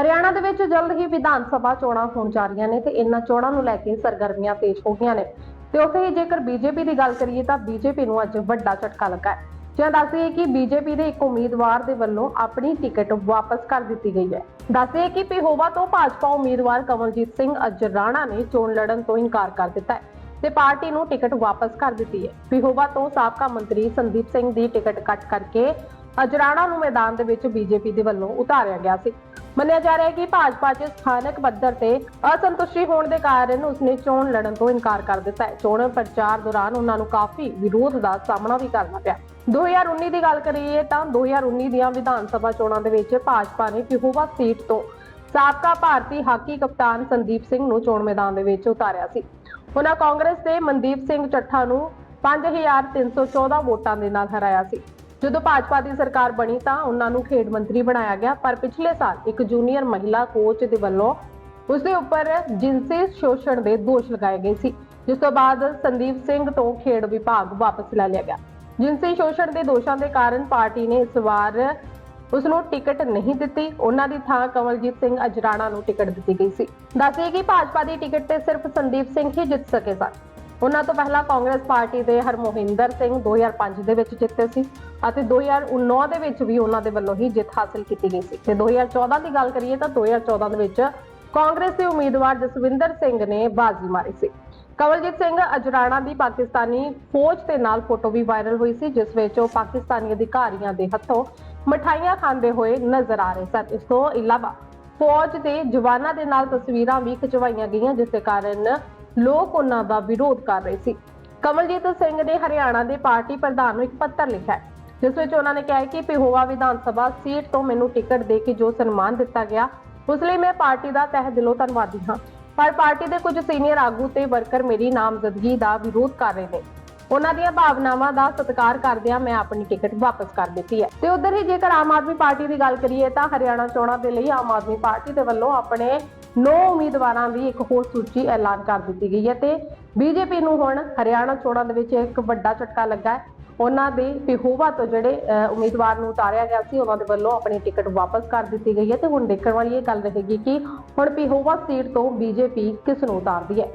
ਹਰਿਆਣਾ ਦੇ ਵਿੱਚ ਜਲਦ ਹੀ ਵਿਧਾਨ ਸਭਾ ਚੋਣਾਂ ਹੋਣ ਜਾ ਰਹੀਆਂ ਨੇ ਤੇ ਇਹਨਾਂ ਚੋਣਾਂ ਨੂੰ ਲੈ ਕੇ ਸਰਗਰਮੀਆਂ ਤੇਜ਼ ਹੋ ਗਈਆਂ ਨੇ। ਤੇ ਉੱਥੇ ਹੀ ਜੇਕਰ ਬੀਜੇਪੀ ਦੀ ਗੱਲ ਕਰੀਏ ਤਾਂ ਬੀਜੇਪੀ ਨੂੰ ਅੱਜ ਵੱਡਾ ਝਟਕਾ ਲੱਗਾ ਹੈ। ਜਿਵੇਂ ਦੱਸਦੇ ਕਿ ਬੀਜੇਪੀ ਦੇ ਇੱਕ ਉਮੀਦਵਾਰ ਦੇ ਵੱਲੋਂ ਆਪਣੀ ਟਿਕਟ ਵਾਪਸ ਕਰ ਦਿੱਤੀ ਗਈ ਹੈ। ਦੱਸਦੇ ਕਿ ਪਿਹੋਵਾ ਤੋਂ ਭਾਜਪਾ ਉਮੀਦਵਾਰ ਕਮਲਜੀਤ ਸਿੰਘ ਅਜਰਾਣਾ ਨੇ ਚੋਣ ਲੜਨ ਤੋਂ ਇਨਕਾਰ ਕਰ ਦਿੱਤਾ ਹੈ ਤੇ ਪਾਰਟੀ ਨੂੰ ਟਿਕਟ ਵਾਪਸ ਕਰ ਦਿੱਤੀ ਹੈ। ਪਿਹੋਵਾ ਤੋਂ ਸਾਬਕਾ ਮੰਤਰੀ ਸੰਦੀਪ ਸਿੰਘ ਦੀ ਟਿਕਟ ਕੱਟ ਕਰਕੇ ਅਜਰਾਣਾ ਨੂੰ ਮੈਦਾਨ ਦੇ ਵਿੱਚ ਬੀਜੇਪੀ ਦੇ ਵੱਲੋਂ ਉਤਾਰਿਆ ਗਿਆ ਸੀ। ਮੰਨਿਆ ਜਾ ਰਿਹਾ ਹੈ ਕਿ ਭਾਜਪਾ 'ਚ ਸਥਾਨਕ ਪੱਧਰ ਤੇ ਅਸੰਤੁਸ਼ਟੀ ਹੋਣ ਦੇ ਕਾਰਨ ਉਸਨੇ ਚੋਣ ਲੜਨ ਤੋਂ ਇਨਕਾਰ ਕਰ ਦਿੱਤਾ ਹੈ। ਚੋਣ ਪ੍ਰਚਾਰ ਦੌਰਾਨ ਉਹਨਾਂ ਨੂੰ ਕਾਫੀ ਵਿਰੋਧ ਦਾ ਸਾਹਮਣਾ ਵੀ ਕਰਨਾ ਪਿਆ। 2019 ਦੀ ਗੱਲ ਕਰੀਏ ਤਾਂ 2019 ਦੀਆਂ ਵਿਧਾਨ ਸਭਾ ਚੋਣਾਂ ਦੇ ਵਿੱਚ ਭਾਜਪਾ ਨੇ ਪਿਹੋਵਾ ਸੀਟ ਤੋਂ ਸਾਬਕਾ ਭਾਰਤੀ ਹਾਕੀ ਕਪਤਾਨ ਸੰਦੀਪ ਸਿੰਘ ਨੂੰ ਚੋਣ ਮੈਦਾਨ ਦੇ ਵਿੱਚ ਉਤਾਰਿਆ ਸੀ। ਉਹਨਾਂ ਕਾਂਗਰਸ ਦੇ ਮਨਦੀਪ ਸਿੰਘ ਚੱਠਾ ਨੂੰ 5314 ਵੋਟਾਂ ਦੇ ਨਾਲ ਹਰਾਇਆ ਸੀ। ਜਦੋਂ ਭਾਜਪਾ ਦੀ ਸਰਕਾਰ ਬਣੀ ਤਾਂ ਉਹਨਾਂ ਨੂੰ ਖੇਡ ਮੰਤਰੀ ਬਣਾਇਆ ਗਿਆ, ਪਰ ਪਿਛਲੇ ਸਾਲ ਇੱਕ ਜੂਨੀਅਰ ਮਹਿਲਾ ਕੋਚ ਦੇ ਵੱਲੋਂ ਉਸ ਦੇ ਉੱਪਰ ਜਿਨਸੀ ਸ਼ੋਸ਼ਣ ਦੇ ਦੋਸ਼ ਲਗਾਏ ਗਏ ਸੀ, ਜਿਸ ਤੋਂ ਬਾਅਦ ਸੰਦੀਪ ਸਿੰਘ ਤੋਂ ਖੇਡ ਵਿਭਾਗ ਵਾਪਸ ਲੈ ਲਿਆ ਗਿਆ। ਜਿਨਸੀ ਸ਼ੋਸ਼ਣ ਦੇ ਦੋਸ਼ਾਂ ਦੇ ਕਾਰਨ ਪਾਰਟੀ ਨੇ ਇਸ ਵਾਰ ਉਸ ਨੂੰ ਟਿਕਟ ਨਹੀਂ ਦਿੱਤੀ। ਉਹਨਾਂ ਦੀ ਥਾਂ ਕਮਲਜੀਤ ਸਿੰਘ ਅਜਰਾਣਾ ਨੂੰ ਟਿਕਟ ਦਿੱਤੀ ਗਈ ਸੀ। ਦੱਸਿਏ ਕਿ ਭਾਜਪਾ ਦੀ ਟਿਕਟ ਤੇ ਸਿਰਫ ਸੰਦੀਪ ਸਿੰਘ ਹੀ ਜਿੱਤ ਸਕੇ ਸਨ। ਉਹਨਾਂ ਤੋਂ ਪਹਿਲਾਂ ਕਾਂਗਰਸ ਪਾਰਟੀ ਦੇ ਹਰਮੋਹਿੰਦਰ ਸਿੰਘ 2005 ਦੇ ਵਿੱਚ ਜਿੱਤੇ ਸੀ ਅਤੇ 2019 ਦੇ ਵਿੱਚ ਵੀ ਉਹਨਾਂ ਦੇ ਵੱਲੋਂ ਹੀ ਜਿੱਤ ਹਾਸਲ ਕੀਤੀ ਗਈ ਸੀ। ਤੇ 2014 ਦੀ ਗੱਲ ਕਰੀਏ ਤਾਂ 2014 ਦੇ ਵਿੱਚ ਕਾਂਗਰਸ ਦੇ ਉਮੀਦਵਾਰ ਜਸਵਿੰਦਰ ਸਿੰਘ ਨੇ ਬਾਜ਼ੀ ਮਾਰੀ ਸੀ। ਕਵਲਜੀਤ ਸਿੰਘ ਅਜਰਾਣਾ ਦੀ ਪਾਕਿਸਤਾਨੀ ਫੌਜ ਦੇ ਨਾਲ ਫੋਟੋ ਵੀ ਵਾਇਰਲ ਹੋਈ ਸੀ, ਜਿਸ ਵਿੱਚ ਉਹ ਪਾਕਿਸਤਾਨੀ ਅਧਿਕਾਰੀਆਂ ਦੇ ਹੱਥੋਂ ਮਠਾਈਆਂ ਖਾਂਦੇ ਹੋਏ ਨਜ਼ਰ ਆ ਰਹੇ ਸਨ। ਇਸ ਤੋਂ ਇਲਾਵਾ ਫੌਜ ਦੇ ਜਵਾਨਾਂ ਦੇ ਨਾਲ ਤਸਵੀਰਾਂ ਵੀ ਖਿਚਵਾਈਆਂ ਗਈਆਂ, ਜਿਸ ਦੇ ਕਾਰਨ ਲੋਕ ਉਹਨਾਂ ਦਾ ਵਿਰੋਧ ਕਰ ਰਹੇ ਸੀ। ਕਮਲਜੀਤ ਸਿੰਘ ਨੇ ਹਰਿਆਣਾ ਦੇ ਪਾਰਟੀ ਪ੍ਰਧਾਨ ਨੂੰ ਇੱਕ ਪੱਤਰ ਲਿਖਿਆ ਹੈ, ਜਿਸ ਵਿੱਚ ਉਹਨਾਂ ਨੇ ਕਿਹਾ ਹੈ ਕਿ ਪਿਹੋਵਾ ਵਿਧਾਨ ਸਭਾ ਸੀਟ ਤੋਂ ਮੈਨੂੰ ਟਿਕਟ ਦੇ ਕੇ ਜੋ ਸਨਮਾਨ ਦਿੱਤਾ ਗਿਆ, ਉਸ ਲਈ ਮੈਂ ਪਾਰਟੀ ਦਾ ਤਹਿ ਦਿਲੋਂ ਧੰਨਵਾਦੀ ਹਾਂ। ਪਰ ਪਾਰਟੀ ਦੇ ਕੁਝ ਸੀਨੀਅਰ ਆਗੂ ਤੇ ਵਰਕਰ ਮੇਰੀ ਨਾਮਜ਼ਦਗੀ ਦਾ ਵਿਰੋਧ ਕਰ ਰਹੇ ਨੇ। ਉਹਨਾਂ ਦੀਆਂ ਭਾਵਨਾਵਾਂ ਦਾ ਸਤਿਕਾਰ ਕਰਦਿਆਂ ਮੈਂ ਆਪਣੀ ਟਿਕਟ ਵਾਪਸ ਕਰ ਦਿੱਤੀ ਹੈ। ਤੇ ਉਧਰ ਹੀ ਜੇਕਰ ਆਮ ਆਦਮੀ ਪਾਰਟੀ ਦੀ ਗੱਲ ਕਰੀਏ ਤਾਂ ਹਰਿਆਣਾ ਚੋਣਾਂ ਦੇ ਲਈ ਆਮ ਆਦਮੀ ਪਾਰਟੀ ਦੇ ਵੱਲੋਂ ਆਪਣੇ 9 ਉਮੀਦਵਾਰਾਂ ਦੀ ਇੱਕ ਹੋਰ ਸੂਚੀ ਐਲਾਨ ਕਰ ਦਿੱਤੀ ਗਈ ਹੈ ਤੇ ਬੀਜੇਪੀ ਨੂੰ ਹੁਣ ਹਰਿਆਣਾ ਚੋਣਾਂ ਦੇ ਵਿੱਚ ਇੱਕ ਵੱਡਾ ਝਟਕਾ ਲੱਗਾ ਹੈ। ਉਹਨਾਂ ਦੇ ਪਿਹੋਵਾ ਤੋਂ ਜਿਹੜੇ ਅਹ, ਉਮੀਦਵਾਰ ਨੂੰ ਉਤਾਰਿਆ ਗਿਆ ਸੀ ਉਹਨਾਂ ਦੇ ਵੱਲੋਂ ਆਪਣੀ ਟਿਕਟ ਵਾਪਸ ਕਰ ਦਿੱਤੀ ਗਈ ਹੈ ਤੇ ਹੁਣ ਦੇਖਣ ਵਾਲੀ ਇਹ ਗੱਲ ਰਹੇਗੀ ਕਿ ਹੁਣ ਪਿਹੋਵਾ ਸੀਟ ਤੋਂ ਬੀਜੇਪੀ ਕਿਸ ਨੂੰ ਉਤਾਰਦੀ ਹੈ।